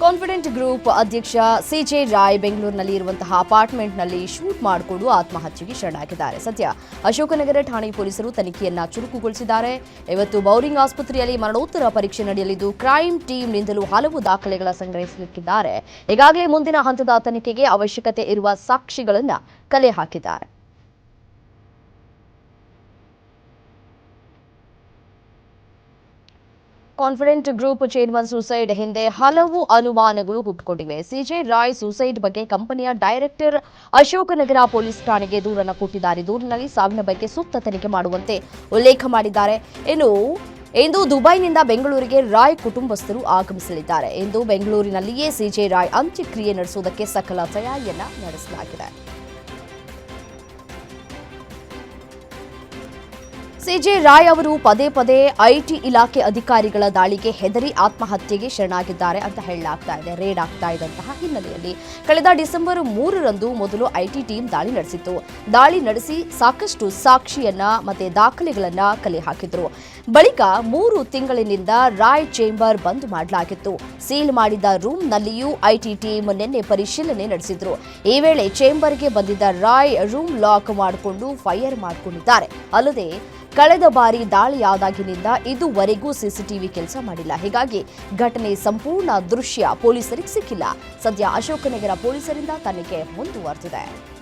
Confident group ಅಧ್ಯಕ್ಷ CJ Roy ಬೆಂಗಳೂರಿನಲ್ಲಿ ಇರುವಂತಹ ಅಪಾರ್ಟ್ಮೆಂಟ್ನಲ್ಲಿ ಶೂಟ್ ಮಾಡಿಕೊಂಡು ಆತ್ಮಹತ್ಯೆಗೆ ಶರಣಾಗಿದ್ದಾರೆ. ಸದ್ಯ ಅಶೋಕನಗರ ಠಾಣೆ ಪೊಲೀಸರು ತನಿಖೆಯನ್ನ ಚುರುಕುಗೊಳಿಸಿದ್ದಾರೆ. ಇವತ್ತು ಬೌರಿಂಗ್ ಆಸ್ಪತ್ರೆಯಲ್ಲಿ ಮರಣೋತ್ತರ ಪರೀಕ್ಷೆ ನಡೆಯಲಿದ್ದು, ಕ್ರೈಮ್ ಟೀಮ್ನಿಂದಲೂ ಹಲವು ದಾಖಲೆಗಳ ಸಂಗ್ರಹಿಸಲಿಕ್ಕಿದ್ದಾರೆ. ಈಗಾಗಲೇ ಮುಂದಿನ ಹಂತದ ತನಿಖೆಗೆ ಅವಶ್ಯಕತೆ ಇರುವ ಸಾಕ್ಷಿಗಳನ್ನು ಕಲೆ ಹಾಕಿದ್ದಾರೆ. ಕಾನ್ಫಿಡೆಂಟ್ ಗ್ರೂಪ್ ಚೇರ್ಮನ್ ಸೂಸೈಡ್ ಹಿಂದೆ ಹಲವು ಅನುಮಾನಗಳು ಹುಟ್ಟಿಕೊಂಡಿವೆ. ಸಿಜೆ ರಾಯ್ ಸೂಸೈಡ್ ಬಗ್ಗೆ ಕಂಪನಿಯ ಡೈರೆಕ್ಟರ್ ಅಶೋಕನಗರ ಪೊಲೀಸ್ ಠಾಣೆಗೆ ದೂರನ್ನು ಕೊಟ್ಟಿದ್ದಾರೆ. ದೂರಿನಲ್ಲಿ ಸಾವಿನ ಬಗ್ಗೆ ಸೂಕ್ತ ತನಿಖೆ ಮಾಡುವಂತೆ ಉಲ್ಲೇಖ ಮಾಡಿದ್ದಾರೆ. ಇನ್ನು, ಇಂದು ದುಬೈನಿಂದ ಬೆಂಗಳೂರಿಗೆ ರಾಯ್ ಕುಟುಂಬಸ್ಥರು ಆಗಮಿಸಲಿದ್ದಾರೆ. ಇಂದು ಬೆಂಗಳೂರಿನಲ್ಲಿಯೇ ಸಿಜೆ ರಾಯ್ ಅಂತ್ಯಕ್ರಿಯೆ ನಡೆಸುವುದಕ್ಕೆ ಸಕಲ ತಯಾರಿಯನ್ನ ನಡೆಸಲಾಗಿದೆ. ಸಿಜೆ ರಾಯ್ ಅವರು ಪದೇ ಪದೇ ಐಟಿ ಇಲಾಖೆ ಅಧಿಕಾರಿಗಳ ದಾಳಿಗೆ ಹೆದರಿ ಆತ್ಮಹತ್ಯೆಗೆ ಶರಣಾಗಿದ್ದಾರೆ ಅಂತ ಹೇಳಲಾಗ್ತಾ ಇದೆ, ರೇಡ್ ಆಗ್ತಾ ಇದ್ದಂತಹ ಹಿನ್ನೆಲೆಯಲ್ಲಿ. ಕಳೆದ ಡಿಸೆಂಬರ್ ಮೂರರಂದು ಮೊದಲು ಐಟಿ ಟೀಮ್ ದಾಳಿ ನಡೆಸಿತ್ತು. ದಾಳಿ ನಡೆಸಿ ಸಾಕಷ್ಟು ಸಾಕ್ಷಿಯನ್ನ ಮತ್ತೆ ದಾಖಲೆಗಳನ್ನ ಕಲೆ ಹಾಕಿದ್ರು. ಬಳಿಕ ಮೂರು ತಿಂಗಳಿನಿಂದ ರಾಯ್ ಚೇಂಬರ್ ಬಂದ್ ಮಾಡಲಾಗಿತ್ತು. ಸೀಲ್ ಮಾಡಿದ ರೂಮ್ನಲ್ಲಿಯೂ ಐಟಿ ಟೀಮ್ ನಿನ್ನೆ ಪರಿಶೀಲನೆ ನಡೆಸಿದ್ರು. ಈ ವೇಳೆ ಚೇಂಬರ್ಗೆ ಬಂದಿದ್ದ ರಾಯ್ ರೂಮ್ ಲಾಕ್ ಮಾಡಿಕೊಂಡು ಫೈರ್ ಮಾಡಿಕೊಂಡಿದ್ದಾರೆ. ಅಲ್ಲದೆ, ಕಳೆದ ಬಾರಿ ದಾಳಿಯಾದಾಗಿನಿಂದ ಇದುವರೆಗೂ ಸಿಸಿಟಿವಿ ಕೆಲಸ ಮಾಡಿಲ್ಲ. ಹೀಗಾಗಿ ಘಟನೆ ಸಂಪೂರ್ಣ ದೃಶ್ಯ ಪೊಲೀಸರಿಗೆ ಸಿಕ್ಕಿಲ್ಲ. ಸದ್ಯ ಅಶೋಕನಗರ ಪೊಲೀಸರಿಂದ ತನಿಖೆ ಮುಂದುವರೆದಿದೆ.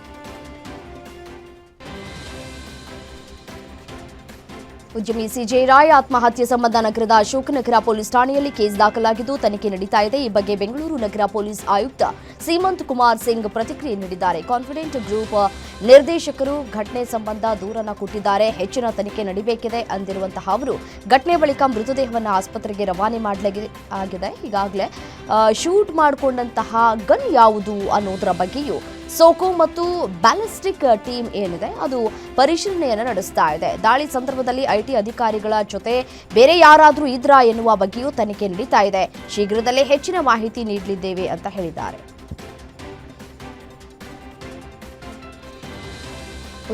ಉದ್ಯಮಿ ಸಿಜೆ ರಾಯ್ ಆತ್ಮಹತ್ಯೆ ಸಂಬಂಧ ನಗರದ ಅಶೋಕನಗರ ಪೊಲೀಸ್ ಠಾಣೆಯಲ್ಲಿ ಕೇಸ್ ದಾಖಲಾಗಿದ್ದು, ತನಿಖೆ ನಡೀತಾ ಇದೆ. ಈ ಬಗ್ಗೆ ಬೆಂಗಳೂರು ನಗರ ಪೊಲೀಸ್ ಆಯುಕ್ತ ಸೀಮಂತ್ ಕುಮಾರ್ ಸಿಂಗ್ ಪ್ರತಿಕ್ರಿಯೆ ನೀಡಿದ್ದಾರೆ. ಕಾನ್ಫಿಡೆಂಟ್ ಗ್ರೂಪ್ ನಿರ್ದೇಶಕರು ಘಟನೆ ಸಂಬಂಧ ದೂರನ್ನ ಕೊಟ್ಟಿದ್ದಾರೆ. ಹೆಚ್ಚಿನ ತನಿಖೆ ನಡೀಬೇಕಿದೆ ಅಂದಿರುವಂತಹ ಅವರು ಘಟನೆ ಬಳಿಕ ಮೃತದೇಹವನ್ನು ಆಸ್ಪತ್ರೆಗೆ ರವಾನೆ ಮಾಡಲಾಗಿದೆ ಈಗಾಗಲೇ ಶೂಟ್ ಮಾಡಿಕೊಂಡಂತಹ ಗನ್ ಯಾವುದು ಅನ್ನೋದರ ಬಗ್ಗೆಯೂ ಸೋಕೋ ಮತ್ತು ಬ್ಯಾಲಿಸ್ಟಿಕ್ ಟೀಮ್ ಏನಿದೆ, ಅದು ಪರಿಶೀಲನೆಯನ್ನು ನಡೆಸ್ತಾ ಇದೆ. ದಾಳಿ ಸಂದರ್ಭದಲ್ಲಿ ಐಟಿ ಅಧಿಕಾರಿಗಳ ಜೊತೆ ಬೇರೆ ಯಾರಾದರೂ ಇದ್ರಾ ಎನ್ನುವ ಬಗ್ಗೆಯೂ ತನಿಖೆ ನಡೀತಾ ಇದೆ. ಶೀಘ್ರದಲ್ಲೇ ಹೆಚ್ಚಿನ ಮಾಹಿತಿ ನೀಡಲಿದ್ದೇವೆ ಅಂತ ಹೇಳಿದ್ದಾರೆ.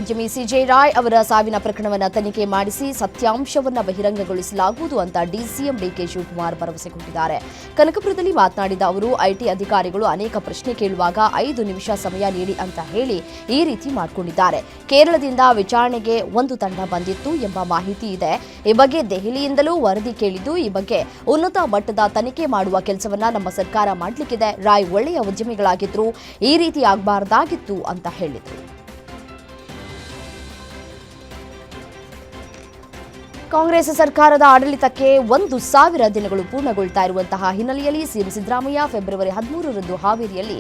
ಉದ್ಯಮಿ ಸಿಜೆ ರಾಯ್ ಅವರ ಸಾವಿನ ಪ್ರಕರಣವನ್ನು ತನಿಖೆ ಮಾಡಿಸಿ ಸತ್ಯಾಂಶವನ್ನು ಬಹಿರಂಗಗೊಳಿಸಲಾಗುವುದು ಅಂತ ಡಿಸಿಎಂ ಡಿಕೆ ಶಿವಕುಮಾರ್ ಭರವಸೆ ಕೊಟ್ಟಿದ್ದಾರೆ. ಕನಕಪುರದಲ್ಲಿ ಮಾತನಾಡಿದ ಅವರು, ಐಟಿ ಅಧಿಕಾರಿಗಳು ಅನೇಕ ಪ್ರಶ್ನೆ ಕೇಳುವಾಗ ಐದು ನಿಮಿಷ ಸಮಯ ನೀಡಿ ಅಂತ ಹೇಳಿ ಈ ರೀತಿ ಮಾಡಿಕೊಂಡಿದ್ದಾರೆ. ಕೇರಳದಿಂದ ವಿಚಾರಣೆಗೆ ಒಂದು ತಂಡ ಬಂದಿತ್ತು ಎಂಬ ಮಾಹಿತಿ ಇದೆ. ಈ ಬಗ್ಗೆ ದೆಹಲಿಯಿಂದಲೂ ವರದಿ ಕೇಳಿದ್ದು, ಈ ಬಗ್ಗೆ ಉನ್ನತ ಮಟ್ಟದ ತನಿಖೆ ಮಾಡುವ ಕೆಲಸವನ್ನ ನಮ್ಮ ಸರ್ಕಾರ ಮಾಡಲಿಕ್ಕಿದೆ. ರಾಯ್ ಒಳ್ಳೆಯ ಉದ್ಯಮಿಗಳಾಗಿದ್ರು, ಈ ರೀತಿ ಆಗಬಾರ್ದಾಗಿತ್ತು ಅಂತ ಹೇಳಿದರು. ಕಾಂಗ್ರೆಸ್ ಸರ್ಕಾರದ ಆಡಳಿತಕ್ಕೆ ಒಂದು ಸಾವಿರ ದಿನಗಳು ಪೂರ್ಣಗೊಳ್ತಾ ಇರುವಂತಹ ಹಿನ್ನೆಲೆಯಲ್ಲಿ ಸಿಎಂ ಸಿದ್ದರಾಮಯ್ಯ ಫೆಬ್ರವರಿ ಹದಿಮೂರರಂದು ಹಾವೇರಿಯಲ್ಲಿ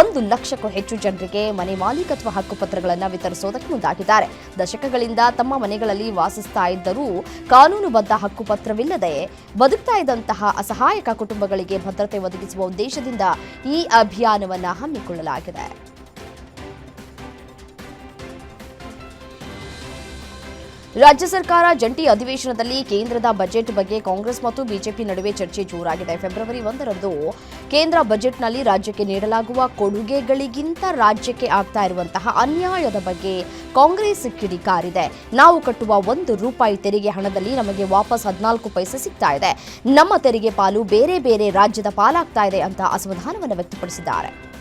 ಒಂದು ಲಕ್ಷಕ್ಕೂ ಹೆಚ್ಚು ಜನರಿಗೆ ಮನೆ ಮಾಲೀಕತ್ವ ಹಕ್ಕುಪತ್ರಗಳನ್ನು ವಿತರಿಸೋದಕ್ಕೆ ಮುಂದಾಗಿದ್ದಾರೆ. ದಶಕಗಳಿಂದ ತಮ್ಮ ಮನೆಗಳಲ್ಲಿ ವಾಸಿಸ್ತಾ ಇದ್ದರೂ ಕಾನೂನುಬದ್ಧ ಹಕ್ಕುಪತ್ರವಿಲ್ಲದೆ ಬದುಕ್ತಾ ಇದ್ದಂತಹ ಅಸಹಾಯಕ ಕುಟುಂಬಗಳಿಗೆ ಭದ್ರತೆ ಒದಗಿಸುವ ಉದ್ದೇಶದಿಂದ ಈ ಅಭಿಯಾನವನ್ನು ಹಮ್ಮಿಕೊಳ್ಳಲಾಗಿದೆ. ರಾಜ್ಯ ಸರ್ಕಾರ ಜಂಟಿ ಅಧಿವೇಶನದಲ್ಲಿ ಕೇಂದ್ರದ ಬಜೆಟ್ ಬಗ್ಗೆ ಕಾಂಗ್ರೆಸ್ ಮತ್ತು ಬಿಜೆಪಿ ನಡುವೆ ಚರ್ಚೆ ಜೋರಾಗಿದೆ. ಫೆಬ್ರವರಿ ಒಂದರಂದು ಕೇಂದ್ರ ಬಜೆಟ್ನಲ್ಲಿ ರಾಜ್ಯಕ್ಕೆ ನೀಡಲಾಗುವ ಕೊಡುಗೆಗಳಿಗಿಂತ ರಾಜ್ಯಕ್ಕೆ ಆಗ್ತಾ ಇರುವಂತಹ ಅನ್ಯಾಯದ ಬಗ್ಗೆ ಕಾಂಗ್ರೆಸ್ ಕಿಡಿಕಾರಿದೆ. ನಾವು ಕಟ್ಟುವ ಒಂದು ರೂಪಾಯಿ ತೆರಿಗೆ ಹಣದಲ್ಲಿ ನಮಗೆ ವಾಪಸ್ ಹದಿನಾಲ್ಕು ಪೈಸೆ ಸಿಗ್ತಾ ಇದೆ. ನಮ್ಮ ತೆರಿಗೆ ಪಾಲು ಬೇರೆ ಬೇರೆ ರಾಜ್ಯದ ಪಾಲಾಗ್ತಾ ಇದೆ ಅಂತ ಅಸಮಾಧಾನವನ್ನು ವ್ಯಕ್ತಪಡಿಸಿದ್ದಾರೆ.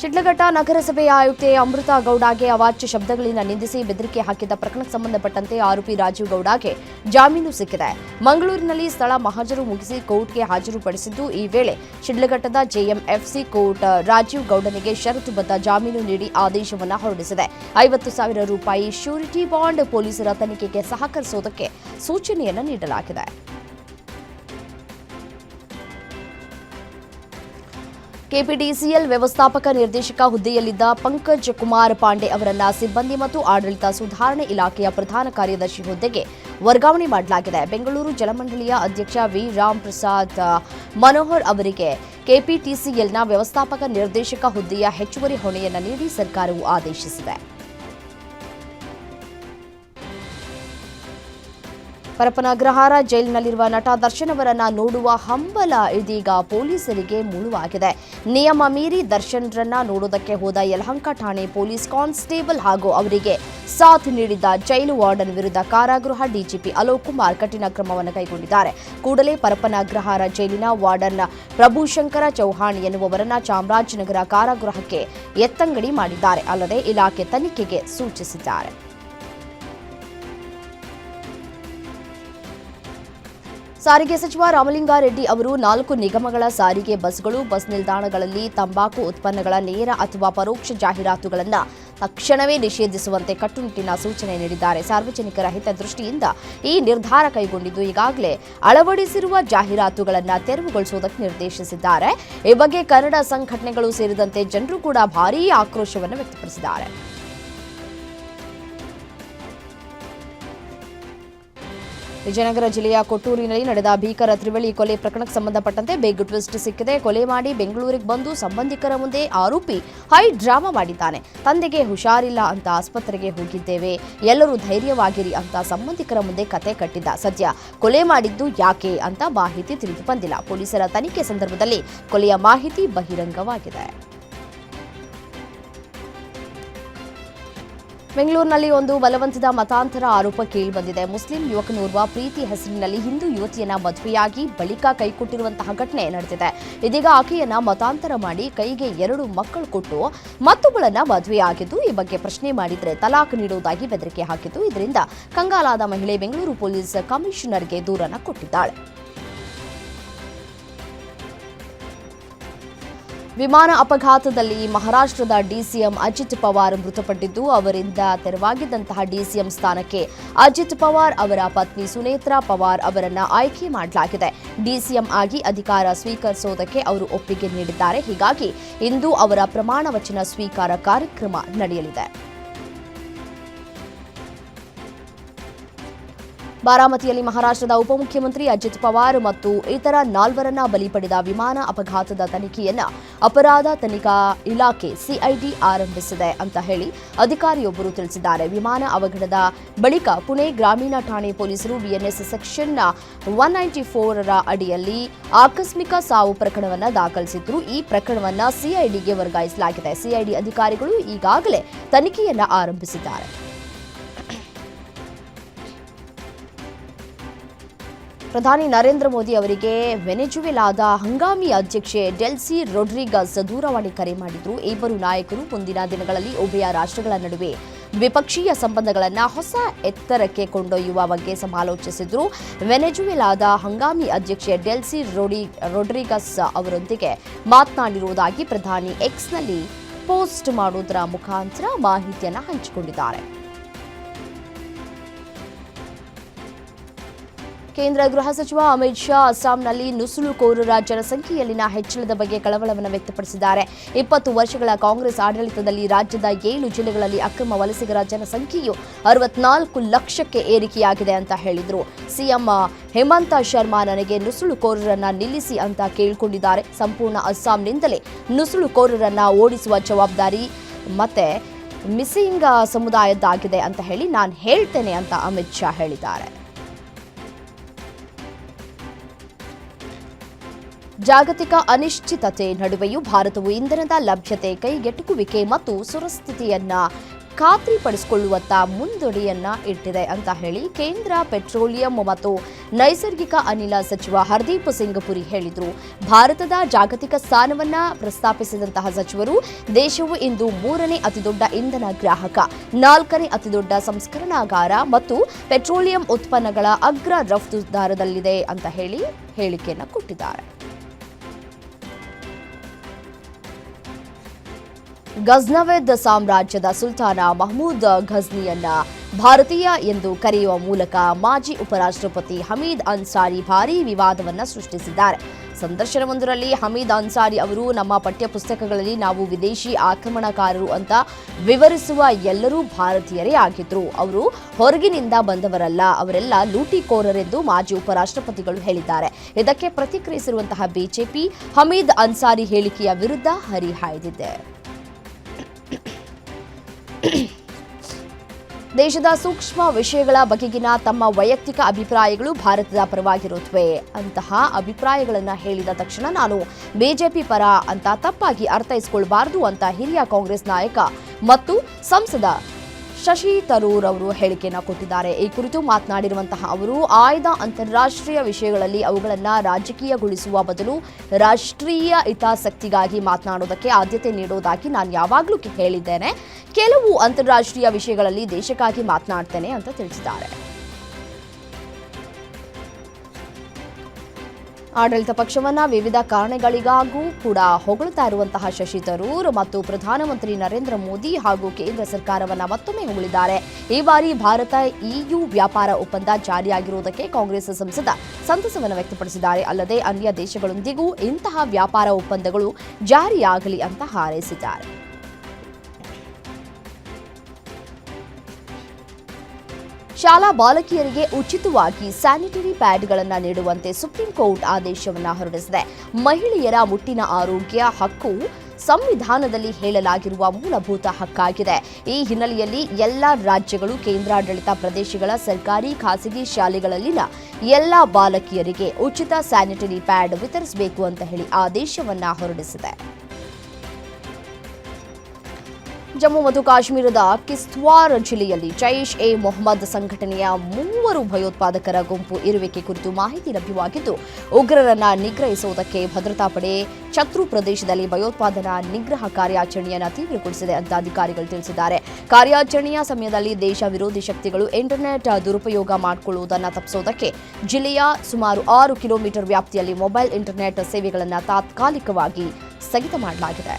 ಶಿಡ್ಲಘಟ್ಟ ನಗರಸಭೆಯ ಆಯುಕ್ತೆ ಅಮೃತ ಗೌಡಗೆ ಅವಾಚ್ಯ ಶಬ್ದಗಳಿಂದ ನಿಂದಿಸಿ ಬೆದರಿಕೆ ಹಾಕಿದ್ದ ಪ್ರಕರಣಕ್ಕೆ ಸಂಬಂಧಪಟ್ಟಂತೆ ಆರೋಪಿ ರಾಜೀವ್ ಗೌಡಗೆ ಜಾಮೀನು ಸಿಕ್ಕಿದೆ. ಮಂಗಳೂರಿನಲ್ಲಿ ಸ್ಥಳ ಮಹಾಜರು ಮುಗಿಸಿ ಕೋರ್ಟ್ಗೆ ಹಾಜರುಪಡಿಸಿದ್ದು, ಈ ವೇಳೆ ಶಿಡ್ಲಘಟ್ಟದ ಜೆಎಂಎಫ್ಸಿ ಕೋರ್ಟ್ ರಾಜೀವ್ ಗೌಡನಿಗೆ ಷರತ್ತುಬದ್ಧ ಜಾಮೀನು ನೀಡಿ ಆದೇಶವನ್ನು ಹೊರಡಿಸಿದೆ. ಐವತ್ತು ಸಾವಿರ ರೂಪಾಯಿ ಶ್ಯೂರಿಟಿ ಬಾಂಡ್ ಪೊಲೀಸರ ತನಿಖೆಗೆ ಸಹಕರಿಸುವುದಕ್ಕೆ ಸೂಚನೆಯನ್ನು ನೀಡಲಾಗಿದೆ. ಕೆಪಿಡಿಸಿಎಲ್ ವ್ಯವಸ್ಥಾಪಕ ನಿರ್ದೇಶಕ ಹುದ್ದೆಯಲ್ಲಿದ್ದ ಪಂಕಜ್ ಕುಮಾರ್ ಪಾಂಡೆ ಅವರನ್ನ ಸಿಬ್ಬಂದಿ ಮತ್ತು ಆಡಳಿತ ಸುಧಾರಣೆ ಇಲಾಖೆಯ ಪ್ರಧಾನ ಕಾರ್ಯದರ್ಶಿ ಹುದ್ದೆಗೆ ವರ್ಗಾವಣೆ ಮಾಡಲಾಗಿದೆ. ಬೆಂಗಳೂರು ಜಲಮಂಡಳಿಯ ಅಧ್ಯಕ್ಷ ವಿ. ರಾಮ್ ಪ್ರಸಾದ್ ಮನೋಹರ್ ಅವರಿಗೆ ಕೆಪಿಟಿಸಿಎಲ್ನ ವ್ಯವಸ್ಥಾಪಕ ನಿರ್ದೇಶಕ ಹುದ್ದೆಯ ಹೆಚ್ಚುವರಿ ಹೊಣೆಯನ್ನು ನೀಡಿ ಸರ್ಕಾರವು ಆದೇಶಿಸಿದೆ. ಪರಪನಗ್ರಹಾರ ಜೈಲಿನಲ್ಲಿರುವ ನಟ ದರ್ಶನ್ ಅವರನ್ನ ನೋಡುವ ಹಂಬಲ ಇದೀಗ ಪೊಲೀಸರಿಗೆ ಮುಳುವಾಗಿದೆ. ನಿಯಮ ಮೀರಿ ದರ್ಶನ್ರನ್ನ ನೋಡುವುದಕ್ಕೆ ಹೋದ ಯಲಹಂಕ ಠಾಣೆ ಪೊಲೀಸ್ ಕಾನ್ಸ್ಟೇಬಲ್ ಹಾಗೂ ಅವರಿಗೆ ಸಾಥ್ ನೀಡಿದ್ದ ಜೈಲು ವಾರ್ಡನ್ ವಿರುದ್ಧ ಕಾರಾಗೃಹ ಡಿಜಿಪಿ ಅಲೋಕ್ ಕುಮಾರ್ ಕಠಿಣ ಕ್ರಮವನ್ನು ಕೈಗೊಂಡಿದ್ದಾರೆ. ಕೂಡಲೇ ಪರಪನಗ್ರಹಾರ ಜೈಲಿನ ವಾರ್ಡನ್ ಪ್ರಭುಶಂಕರ ಚೌಹಾಣ್ ಎನ್ನುವವರನ್ನ ಚಾಮರಾಜನಗರ ಕಾರಾಗೃಹಕ್ಕೆ ಎತ್ತಂಗಡಿ ಮಾಡಿದ್ದಾರೆ. ಅಲ್ಲದೆ ಇಲಾಖೆ ತನಿಖೆಗೆ ಸೂಚಿಸಿದ್ದಾರೆ. ಸಾರಿಗೆ ಸಚಿವ ರಾಮಲಿಂಗಾರೆಡ್ಡಿ ಅವರು ನಾಲ್ಕು ನಿಗಮಗಳ ಸಾರಿಗೆ ಬಸ್ಗಳು, ಬಸ್ ನಿಲ್ದಾಣಗಳಲ್ಲಿ ತಂಬಾಕು ಉತ್ಪನ್ನಗಳ ನೇರ ಅಥವಾ ಪರೋಕ್ಷ ಜಾಹೀರಾತುಗಳನ್ನು ತಕ್ಷಣವೇ ನಿಷೇಧಿಸುವಂತೆ ಕಟ್ಟುನಿಟ್ಟಿನ ಸೂಚನೆ ನೀಡಿದ್ದಾರೆ. ಸಾರ್ವಜನಿಕರ ಹಿತದೃಷ್ಟಿಯಿಂದ ಈ ನಿರ್ಧಾರ ಕೈಗೊಂಡಿದ್ದು ಈಗಾಗಲೇ ಅಳವಡಿಸಿರುವ ಜಾಹೀರಾತುಗಳನ್ನು ತೆರವುಗೊಳಿಸುವುದಕ್ಕೆ ನಿರ್ದೇಶಿಸಿದ್ದಾರೆ. ಈ ಬಗ್ಗೆ ಕನ್ನಡ ಸಂಘಟನೆಗಳು ಸೇರಿದಂತೆ ಜನರು ಕೂಡ ಭಾರೀ ಆಕ್ರೋಶವನ್ನು ವ್ಯಕ್ತಪಡಿಸಿದ್ದಾರೆ. ವಿಜಯನಗರ ಜಿಲ್ಲೆಯ ಕೊಟ್ಟೂರಿನಲ್ಲಿ ನಡೆದ ಭೀಕರ ತ್ರಿವಳಿ ಕೊಲೆ ಪ್ರಕರಣಕ್ಕೆ ಸಂಬಂಧಪಟ್ಟಂತೆ ಬಿಗ್ ಟ್ವಿಸ್ಟ್ ಸಿಕ್ಕಿದೆ. ಕೊಲೆ ಮಾಡಿ ಬೆಂಗಳೂರಿಗೆ ಬಂದು ಸಂಬಂಧಿಕರ ಮುಂದೆ ಆರೋಪಿ ಹೈ ಡ್ರಾಮಾ ಮಾಡಿದ್ದಾನೆ. ತಂದೆಗೆ ಹುಷಾರಿಲ್ಲ ಅಂತ ಆಸ್ಪತ್ರೆಗೆ ಹೋಗಿದ್ದೇವೆ. ಎಲ್ಲರೂ ಧೈರ್ಯವಾಗಿರಿ ಅಂತ ಸಂಬಂಧಿಕರ ಮುಂದೆ ಕತೆ ಕಟ್ಟಿದ್ದ ಸದ್ಯ ಕೊಲೆ ಮಾಡಿದ್ದು ಯಾಕೆ ಅಂತ ಮಾಹಿತಿ ತಿಳಿದು ಬಂದಿಲ್ಲ. ಪೊಲೀಸರ ತನಿಖೆ ಸಂದರ್ಭದಲ್ಲಿ ಕೊಲೆಯ ಮಾಹಿತಿ ಬಹಿರಂಗವಾಗಿದೆ. ಬೆಂಗಳೂರಿನಲ್ಲಿ ಒಂದು ಬಲವಂತದ ಮತಾಂತರ ಆರೋಪ ಕೇಳಿಬಂದಿದೆ. ಮುಸ್ಲಿಂ ಯುವಕನೋರ್ವ ಪ್ರೀತಿ ಹೆಸರಿನಲ್ಲಿ ಹಿಂದೂ ಯುವತಿಯನ್ನ ಮದುವೆಯಾಗಿ ಬಳಿಕ ಕೈಕೊಟ್ಟಿರುವಂತಹ ಘಟನೆ ನಡೆದಿದೆ. ಇದೀಗ ಆಕೆಯನ್ನ ಮತಾಂತರ ಮಾಡಿ ಕೈಗೆ ಎರಡು ಮಕ್ಕಳು ಕೊಟ್ಟು ಮತ್ತೊಬ್ಬಳನ್ನ ಮದುವೆಯಾಗಿದ್ದು, ಈ ಬಗ್ಗೆ ಪ್ರಶ್ನೆ ಮಾಡಿದರೆ ತಲಾಖ್ ನೀಡುವುದಾಗಿ ಬೆದರಿಕೆ ಹಾಕಿದ್ದು, ಇದರಿಂದ ಕಂಗಾಲಾದ ಮಹಿಳೆ ಬೆಂಗಳೂರು ಪೊಲೀಸ್ ಕಮಿಷನರ್ಗೆ ದೂರನ್ನು ಕೊಟ್ಟಿದ್ದಾಳೆ. ವಿಮಾನ ಅಪಘಾತದಲ್ಲಿ ಮಹಾರಾಷ್ಟ್ರದ ಡಿಸಿಎಂ ಅಜಿತ್ ಪವಾರ್ ಮೃತಪಟ್ಟಿದ್ದು, ಅವರಿಂದ ತೆರವಾಗಿದ್ದಂತಹ ಡಿಸಿಎಂ ಸ್ಥಾನಕ್ಕೆ ಅಜಿತ್ ಪವಾರ್ ಅವರ ಪತ್ನಿ ಸುನೇತ್ರಾ ಪವಾರ್ ಅವರನ್ನ ಆಯ್ಕೆ ಮಾಡಲಾಗಿದೆ. ಡಿಸಿಎಂ ಆಗಿ ಅಧಿಕಾರ ಸ್ವೀಕರಿಸುವುದಕ್ಕೆ ಅವರು ಒಪ್ಪಿಗೆ ನೀಡಿದ್ದಾರೆ. ಹೀಗಾಗಿ ಇಂದು ಅವರ ಪ್ರಮಾಣ ವಚನ ಸ್ವೀಕಾರ ಕಾರ್ಯಕ್ರಮ ನಡೆಯಲಿದೆ. ಬಾರಾಮತಿಯಲ್ಲಿ ಮಹಾರಾಷ್ಟ್ರದ ಉಪಮುಖ್ಯಮಂತ್ರಿ ಅಜಿತ್ ಪವಾರ್ ಮತ್ತು ಇತರ ನಾಲ್ವರನ್ನ ಬಲಿ ಪಡೆದ ವಿಮಾನ ಅಪಘಾತದ ತನಿಖೆಯನ್ನ ಅಪರಾಧ ತನಿಖಾ ಇಲಾಖೆ ಸಿಐಡಿ ಆರಂಭಿಸಿದೆ ಅಂತ ಹೇಳಿ ಅಧಿಕಾರಿಯೊಬ್ಬರು ತಿಳಿಸಿದ್ದಾರೆ. ವಿಮಾನ ಅವಘಡದ ಬಳಿಕ ಪುಣೆ ಗ್ರಾಮೀಣ ಠಾಣೆ ಪೊಲೀಸರು ವಿಎನ್ಎಸ್ ಸೆಕ್ಷನ್ ಒನ್ ನೈಂಟಿ ಫೋರರ ಅಡಿಯಲ್ಲಿ ಆಕಸ್ಮಿಕ ಸಾವು ಪ್ರಕರಣವನ್ನು ದಾಖಲಿಸಿದ್ರು. ಈ ಪ್ರಕರಣವನ್ನು ಸಿಐಡಿಗೆ ವರ್ಗಾಯಿಸಲಾಗಿದೆ. ಸಿಐಡಿ ಅಧಿಕಾರಿಗಳು ಈಗಾಗಲೇ ತನಿಖೆಯನ್ನ ಆರಂಭಿಸಿದ್ದಾರೆ. ಪ್ರಧಾನಿ ನರೇಂದ್ರ ಮೋದಿ ಅವರಿಗೆ ವೆನೆಜುವೆಲಾದ ಹಂಗಾಮಿ ಅಧ್ಯಕ್ಷೆ ಡೆಲ್ಸಿ ರೊಡ್ರಿಗಸ್ ದೂರವಾಣಿ ಕರೆ ಮಾಡಿದ್ರು. ಇಬ್ಬರು ನಾಯಕರು ಮುಂದಿನ ದಿನಗಳಲ್ಲಿ ಉಭಯ ರಾಷ್ಟ್ರಗಳ ನಡುವೆ ದ್ವಿಪಕ್ಷೀಯ ಸಂಬಂಧಗಳನ್ನು ಹೊಸ ಎತ್ತರಕ್ಕೆ ಕೊಂಡೊಯ್ಯುವ ಬಗ್ಗೆ ಸಮಾಲೋಚಿಸಿದ್ರು. ವೆನೆಜುವೆಲಾದ ಹಂಗಾಮಿ ಅಧ್ಯಕ್ಷೆ ಡೆಲ್ಸಿ ರೊಡಿ ರೊಡ್ರಿಗಸ್ ಅವರೊಂದಿಗೆ ಮಾತನಾಡಿರುವುದಾಗಿ ಪ್ರಧಾನಿ ಎಕ್ಸ್ನಲ್ಲಿ ಪೋಸ್ಟ್ ಮಾಡುವುದರ ಮುಖಾಂತರ ಮಾಹಿತಿಯನ್ನು ಹಂಚಿಕೊಂಡಿದ್ದಾರೆ. ಕೇಂದ್ರ ಗೃಹ ಸಚಿವ ಅಮಿತ್ ಶಾ ಅಸ್ಸಾಂನಲ್ಲಿ ನುಸುಳುಕೋರರ ಜನಸಂಖ್ಯೆಯಲ್ಲಿನ ಹೆಚ್ಚಳದ ಬಗ್ಗೆ ಕಳವಳವನ್ನು ವ್ಯಕ್ತಪಡಿಸಿದ್ದಾರೆ. ಇಪ್ಪತ್ತು ವರ್ಷಗಳ ಕಾಂಗ್ರೆಸ್ ಆಡಳಿತದಲ್ಲಿ ರಾಜ್ಯದ ಏಳು ಜಿಲ್ಲೆಗಳಲ್ಲಿ ಅಕ್ರಮ ವಲಸಿಗರ ಜನಸಂಖ್ಯೆಯು ಅರವತ್ನಾಲ್ಕು ಲಕ್ಷಕ್ಕೆ ಏರಿಕೆಯಾಗಿದೆ ಅಂತ ಹೇಳಿದರು. ಸಿಎಂ ಹೇಮಂತ ಶರ್ಮಾ ನನಗೆ ನುಸುಳುಕೋರರನ್ನ ನಿಲ್ಲಿಸಿ ಅಂತ ಕೇಳಿಕೊಂಡಿದ್ದಾರೆ. ಸಂಪೂರ್ಣ ಅಸ್ಸಾಂನಿಂದಲೇ ನುಸುಳುಕೋರರನ್ನ ಓಡಿಸುವ ಜವಾಬ್ದಾರಿ ಮತ್ತೆ ಮಿಸ್ಸಿಂಗ್ ಸಮುದಾಯದ್ದಾಗಿದೆ ಅಂತ ಹೇಳಿ ನಾನು ಹೇಳ್ತೇನೆ ಅಂತ ಅಮಿತ್ ಶಾ ಹೇಳಿದ್ದಾರೆ. ಜಾಗತಿಕ ಅನಿಶ್ಚಿತತೆ ನಡುವೆಯೂ ಭಾರತವು ಇಂಧನದ ಲಭ್ಯತೆ, ಕೈಗೆಟುಕುವಿಕೆ ಮತ್ತು ಸುರಸ್ಥಿತಿಯನ್ನ ಖಾತ್ರಿಪಡಿಸಿಕೊಳ್ಳುವತ್ತ ಮುಂದಡಿಯನ್ನ ಇಟ್ಟಿದೆ ಅಂತ ಹೇಳಿ ಕೇಂದ್ರ ಪೆಟ್ರೋಲಿಯಂ ಮತ್ತು ನೈಸರ್ಗಿಕ ಅನಿಲ ಸಚಿವ ಹರ್ದೀಪ್ ಸಿಂಗ್ ಪುರಿ ಹೇಳಿದರು. ಭಾರತದ ಜಾಗತಿಕ ಸ್ಥಾನವನ್ನ ಪ್ರಸ್ತಾಪಿಸಿದಂತಹ ಸಚಿವರು, ದೇಶವು ಇಂದು ಮೂರನೇ ಅತಿದೊಡ್ಡ ಇಂಧನ ಗ್ರಾಹಕ, ನಾಲ್ಕನೇ ಅತಿದೊಡ್ಡ ಸಂಸ್ಕರಣಾಗಾರ ಮತ್ತು ಪೆಟ್ರೋಲಿಯಂ ಉತ್ಪನ್ನಗಳ ಅಗ್ರ ರಫ್ತುದಾರದಲ್ಲಿದೆ ಅಂತ ಹೇಳಿ ಹೇಳಿಕೆಯನ್ನು ಕೊಟ್ಟಿದ್ದಾರೆ. ಗಜ್ನವೆದ್ ಸಾಮ್ರಾಜ್ಯದ ಸುಲ್ತಾನ ಮಹಮೂದ್ ಘಜ್ನಿಯನ್ನ ಭಾರತೀಯ ಎಂದು ಕರೆಯುವ ಮೂಲಕ ಮಾಜಿ ಉಪರಾಷ್ಟ್ರಪತಿ ಹಮೀದ್ ಅನ್ಸಾರಿ ಭಾರೀ ವಿವಾದವನ್ನ ಸೃಷ್ಟಿಸಿದ್ದಾರೆ. ಸಂದರ್ಶನವೊಂದರಲ್ಲಿ ಹಮೀದ್ ಅನ್ಸಾರಿ ಅವರು, ನಮ್ಮ ಪಠ್ಯ ಪುಸ್ತಕಗಳಲ್ಲಿ ನಾವು ವಿದೇಶಿ ಆಕ್ರಮಣಕಾರರು ಅಂತ ವಿವರಿಸುವ ಎಲ್ಲರೂ ಭಾರತೀಯರೇ ಆಗಿದ್ರು. ಅವರು ಹೊರಗಿನಿಂದ ಬಂದವರಲ್ಲ, ಅವರೆಲ್ಲ ಲೂಟಿಕೋರರೆಂದು ಮಾಜಿ ಉಪರಾಷ್ಟ್ರಪತಿಗಳು ಹೇಳಿದ್ದಾರೆ. ಇದಕ್ಕೆ ಪ್ರತಿಕ್ರಿಯಿಸಿರುವಂತಹ ಬಿಜೆಪಿ ಹಮೀದ್ ಅನ್ಸಾರಿ ಹೇಳಿಕೆಯ ವಿರುದ್ಧ ಹರಿಹಾಯ್ದಿದೆ. ದೇಶದ ಸೂಕ್ಷ್ಮ ವಿಷಯಗಳ ಬಗೆಗಿನ ತಮ್ಮ ವೈಯಕ್ತಿಕ ಅಭಿಪ್ರಾಯಗಳು ಭಾರತದ ಪರವಾಗಿರುತ್ತವೆ. ಅಂತಹ ಅಭಿಪ್ರಾಯಗಳನ್ನು ಹೇಳಿದ ತಕ್ಷಣ ನಾನು ಬಿಜೆಪಿ ಪರ ಅಂತ ತಪ್ಪಾಗಿ ಅರ್ಥೈಸಿಕೊಳ್ಬಾರದು ಅಂತ ಹಿರಿಯ ಕಾಂಗ್ರೆಸ್ ನಾಯಕ ಮತ್ತು ಸಂಸದ ಶಶಿ ತರೂರ್ ಅವರು ಹೇಳಿಕೆಯನ್ನು ಕೊಟ್ಟಿದ್ದಾರೆ. ಈ ಕುರಿತು ಮಾತನಾಡಿರುವಂತಹ ಅವರು, ಆಯ್ದ ಅಂತಾರಾಷ್ಟ್ರೀಯ ವಿಷಯಗಳಲ್ಲಿ ಅವುಗಳನ್ನು ರಾಜಕೀಯಗೊಳಿಸುವ ಬದಲು ರಾಷ್ಟ್ರೀಯ ಹಿತಾಸಕ್ತಿಗಾಗಿ ಮಾತನಾಡೋದಕ್ಕೆ ಆದ್ಯತೆ ನೀಡೋದಾಗಿ ನಾನು ಯಾವಾಗಲೂ ಹೇಳಿದ್ದೇನೆ. ಕೆಲವು ಅಂತಾರಾಷ್ಟ್ರೀಯ ವಿಷಯಗಳಲ್ಲಿ ದೇಶಕ್ಕಾಗಿ ಮಾತನಾಡ್ತೇನೆ ಅಂತ ತಿಳಿಸಿದ್ದಾರೆ. ಆಡಳಿತ ಪಕ್ಷವನ್ನ ವಿವಿಧ ಕಾರಣಗಳಿಗಾಗೂ ಕೂಡ ಹೊಗಳುತ್ತಾ ಇರುವಂತಹ ಶಶಿ ತರೂರ್ ಮತ್ತು ಪ್ರಧಾನಮಂತ್ರಿ ನರೇಂದ್ರ ಮೋದಿ ಹಾಗೂ ಕೇಂದ್ರ ಸರ್ಕಾರವನ್ನ ಮತ್ತೊಮ್ಮೆ ಹೊಗಳಿದ್ದಾರೆ. ಈ ಬಾರಿ ಭಾರತ ಇಯು ವ್ಯಾಪಾರ ಒಪ್ಪಂದ ಜಾರಿಯಾಗಿರುವುದಕ್ಕೆ ಕಾಂಗ್ರೆಸ್ ಸಂಸದ ಸಂತಸವನ್ನು ವ್ಯಕ್ತಪಡಿಸಿದ್ದಾರೆ. ಅಲ್ಲದೆ ಅನ್ಯ ದೇಶಗಳೊಂದಿಗೂ ಇಂತಹ ವ್ಯಾಪಾರ ಒಪ್ಪಂದಗಳು ಜಾರಿಯಾಗಲಿ ಅಂತ ಹಾರೈಸಿದ್ದಾರೆ. ಶಾಲಾ ಬಾಲಕಿಯರಿಗೆ ಉಚಿತವಾಗಿ ಸ್ಯಾನಿಟರಿ ಪ್ಯಾಡ್ಗಳನ್ನು ನೀಡುವಂತೆ ಸುಪ್ರೀಂ ಕೋರ್ಟ್ ಆದೇಶವನ್ನು ಹೊರಡಿಸಿದೆ. ಮಹಿಳೆಯರ ಮುಟ್ಟಿನ ಆರೋಗ್ಯ ಹಕ್ಕು ಸಂವಿಧಾನದಲ್ಲಿ ಹೇಳಲಾಗಿರುವ ಮೂಲಭೂತ ಹಕ್ಕಾಗಿದೆ. ಈ ಹಿನ್ನೆಲೆಯಲ್ಲಿ ಎಲ್ಲ ರಾಜ್ಯಗಳು, ಕೇಂದ್ರಾಡಳಿತ ಪ್ರದೇಶಗಳ ಸರ್ಕಾರಿ ಖಾಸಗಿ ಶಾಲೆಗಳಲ್ಲಿನ ಎಲ್ಲ ಬಾಲಕಿಯರಿಗೆ ಉಚಿತ ಸ್ಯಾನಿಟರಿ ಪ್ಯಾಡ್ ವಿತರಿಸಬೇಕು ಅಂತ ಹೇಳಿ ಆದೇಶವನ್ನು ಹೊರಡಿಸಿದೆ. ಜಮ್ಮು ಮತ್ತು ಕಾಶ್ಮೀರದ ಕಿಸ್ತ್ವಾರ್ ಜಿಲ್ಲೆಯಲ್ಲಿ ಜೈಷ್ ಎ ಮೊಹಮ್ಮದ್ ಸಂಘಟನೆಯ ಮೂವರು ಭಯೋತ್ಪಾದಕರ ಗುಂಪು ಇರುವಿಕೆ ಕುರಿತು ಮಾಹಿತಿ ಲಭ್ಯವಾಗಿದ್ದು, ಉಗ್ರರನ್ನ ನಿಗ್ರಹಿಸುವುದಕ್ಕೆ ಭದ್ರತಾ ಪಡೆ ಶತ್ರು ಪ್ರದೇಶದಲ್ಲಿ ಭಯೋತ್ಪಾದನಾ ನಿಗ್ರಹ ಕಾರ್ಯಾಚರಣೆಯನ್ನು ತೀವ್ರಗೊಳಿಸಿದೆ ಅಂತ ಅಧಿಕಾರಿಗಳು ತಿಳಿಸಿದ್ದಾರೆ. ಕಾರ್ಯಾಚರಣೆಯ ಸಮಯದಲ್ಲಿ ದೇಶ ವಿರೋಧಿ ಶಕ್ತಿಗಳು ಇಂಟರ್ನೆಟ್ ದುರುಪಯೋಗ ಮಾಡಿಕೊಳ್ಳುವುದನ್ನು ತಪ್ಪಿಸುವುದಕ್ಕೆ ಜಿಲ್ಲೆಯ ಸುಮಾರು ಆರು ಕಿಲೋಮೀಟರ್ ವ್ಯಾಪ್ತಿಯಲ್ಲಿ ಮೊಬೈಲ್ ಇಂಟರ್ನೆಟ್ ಸೇವೆಗಳನ್ನು ತಾತ್ಕಾಲಿಕವಾಗಿ ಸ್ಥಗಿತ ಮಾಡಲಾಗಿದೆ